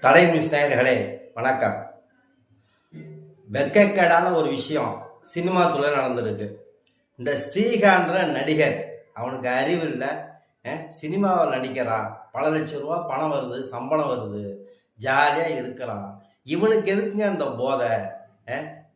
தடை நியூஸ் நேயர்களே வணக்கம். வெக்கக்கேடான ஒரு விஷயம் சினிமா துறை நடந்திருக்கு. இந்த ஸ்ரீகாந்திர நடிகர் அவனுக்கு அறிவு இல்லை. சினிமாவில் நடிக்கிறான். பல லட்சம் ரூபா பணம் வருது சம்பளம் வருது. ஜாலியாக இருக்கிறான். இவனுக்கு எதுக்குங்க அந்த போதை?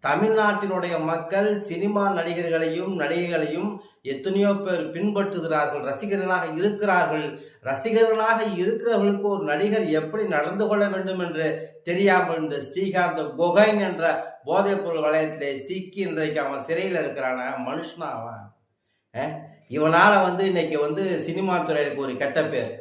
தமிழ்நாட்டினுடைய மக்கள் சினிமா நடிகர்களையும் நடிகைகளையும் எத்தனையோ பேர் பின்பற்றுகிறார்கள் ரசிகர்களாக இருக்கிறார்கள். ரசிகர்களாக இருக்கிறவர்களுக்கு ஒரு நடிகர் எப்படி நடந்து கொள்ள வேண்டும் என்று தெரியாமல் இந்த ஸ்ரீகாந்த் கொகைன் என்ற போதைப் பொருள் சிக்கி இன்றைக்கு அவன் சிறையில் இருக்கிறான. மனுஷனா அவன்? இவனால் வந்து இன்னைக்கு வந்து சினிமா துறைக்கு ஒரு கெட்ட பேர்.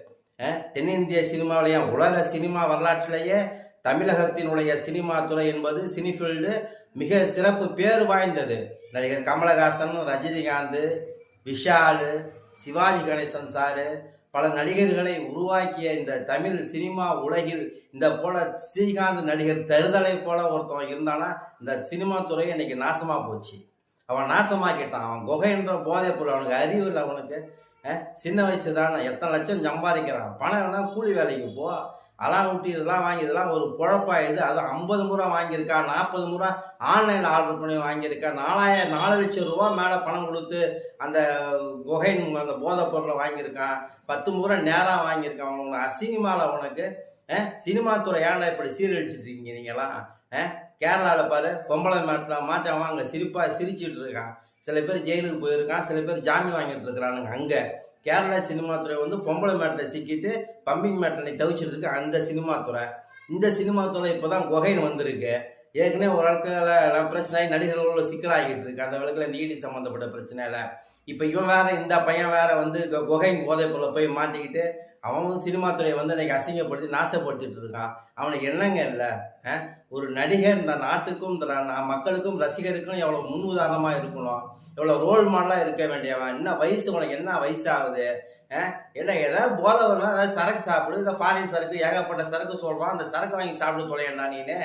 தென்னிந்திய சினிமாவிலேயே உலக சினிமா வரலாற்றிலேயே தமிழகத்தினுடைய சினிமா துறை என்பது சினிஃபீல்டு மிக சிறப்பு பேர் வாய்ந்தது. நடிகர் கமலஹாசன் ரஜினிகாந்த் விஷால் சிவாஜி கணேசன் சாரு பல நடிகர்களை உருவாக்கிய இந்த தமிழ் சினிமா உலகில் இந்த போல ஸ்ரீகாந்த் நடிகர் தருதலை போல ஒருத்தவன் இருந்தானா இந்த சினிமா துறை இன்னைக்கு நாசமா போச்சு. அவன் நாசமாக்கிட்டான். அவன் குகைன்ற போதை பொருள் அவனுக்கு அறிவு இல்லை அவனுக்கு சின்ன வயசு தானே எத்தனை லட்சம் சம்பாதிக்கிறான். பணம் கூலி வேலைக்கு போ. அலாம் விட்டு இதெல்லாம் வாங்கி இதெல்லாம் ஒரு பொழப்பா அது ஐம்பது முறை வாங்கியிருக்கா நாற்பது முறை ஆன்லைனில் ஆர்டர் பண்ணி வாங்கியிருக்கா. நாலாயிரம் நாலு லட்சம் ரூபா மேலே பணம் கொடுத்து அந்த குகை அந்த போதைப் பொருளை வாங்கியிருக்கான் பத்து முறை நேராக வாங்கியிருக்கான் உனக்கு அசிங்கமால உனக்கு சினிமா துறை ஏன்டா இப்படி சீரழிச்சிட்டு இருக்கீங்க நீங்களாம் கேரளாவில் பாரு பொம்பளை மாட்டில் மாற்றவன் அங்கே சிரிப்பாக சிரிச்சிட்டு இருக்கான். சில பேர் ஜெயிலுக்கு போயிருக்கான் சில பேர் ஜாமீன் வாங்கிட்டு இருக்கிறானுங்க அங்கே. கேரளா சினிமா துறை வந்து பொம்பளை மேட்டில் சிக்கிட்டு பம்பிங் மேட்டனை தவிச்சிருக்கு அந்த சினிமா துறை. இந்த சினிமா துறை இப்போதான் குகைன்னு வந்திருக்கு. ஏற்கனவே ஒரு எல்லாம் பிரச்சனை நடிகர்களோட சிக்கலாகிட்டு இருக்கு. அந்த வழக்கில் இந்த ஈடி சம்மந்தப்பட்ட பிரச்சனையில. இப்போ இவன் வேற இந்த பையன் வேற வந்து குகையின் போதை போல போய் மாட்டிக்கிட்டு அவனும் சினிமா துறையை வந்து இன்னைக்கு அசிங்கப்படுத்தி நாசப்படுத்திட்டு இருக்கான். அவனுக்கு என்னங்க இல்லை? ஒரு நடிகர் இந்த நாட்டுக்கும் இந்த மக்களுக்கும் ரசிகருக்கும் எவ்வளோ முன் உதாரணமாக இருக்கணும் எவ்வளோ ரோல் மாடலாக இருக்க வேண்டியவன்? என்ன வயசு? உனக்கு என்ன வயசு ஆகுது என்ன ஏதாவது போதை வரணும் ஏதாவது சரக்கு சாப்பிடு இந்த ஃபாரின் சரக்கு ஏகப்பட்ட சரக்கு சொல்கிறான் அந்த சரக்கு வாங்கி சாப்பிட்டு தொலையண்டா நீனு?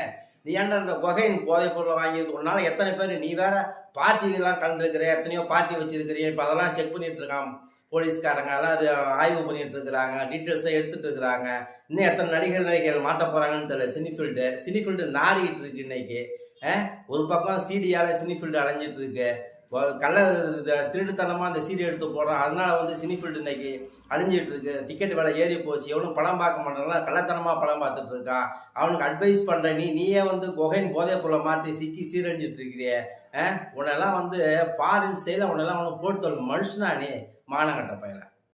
நீ ஏன்டா இந்த கொகைன் போதைப் பொருளை வாங்கி உன்னால எத்தனை பேர் நீ வேற பார்ட்டிலாம் கலந்துருக்கிற எத்தனையோ பார்ட்டி வச்சிருக்கிறிய இப்போ அதெல்லாம் செக் பண்ணிட்டு இருக்கான். போலீஸ்காரங்க எல்லாம் ஆய்வு பண்ணிட்டு இருக்கிறாங்க. டீட்டெயில்ஸை எடுத்துட்டு இருக்கிறாங்க. இன்னும் எத்தனை நடிகர் நடிகைகள் மாட்ட போறாங்கன்னு தெரியல. சினிஃபீல்டு சினிஃபீல்டு நாறிக்கிட்டு இருக்கு இன்னைக்கு. ஒரு பக்கம் சிடியால சினிஃபீல்டு அலைஞ்சிட்டு இருக்கு. கள்ள இந்த அந்த சீரியல் எடுத்து போடுறான். அதனால் வந்து சினிஃபீல்டு இன்னைக்கு அழிஞ்சிட்டு இருக்கு டிக்கெட் விலை ஏறி போச்சு. எவனும் படம் பார்க்க மாட்டாங்களா கள்ளத்தனமாக படம் பார்த்துட்டு இருக்கான். அவனுக்கு அட்வைஸ் பண்ணுற நீ நீயே வந்து கொகைன் போதே பொருளை மாற்றி சிக்கி சீரழிஞ்சிட்டு இருக்கிறியே உன்னெல்லாம் வந்து ஃபாரின் ஸ்டைல உன்னெல்லாம் அவனுக்கு போட்டு தோல் மனுஷனா நீ? மானங்கட்ட பையனை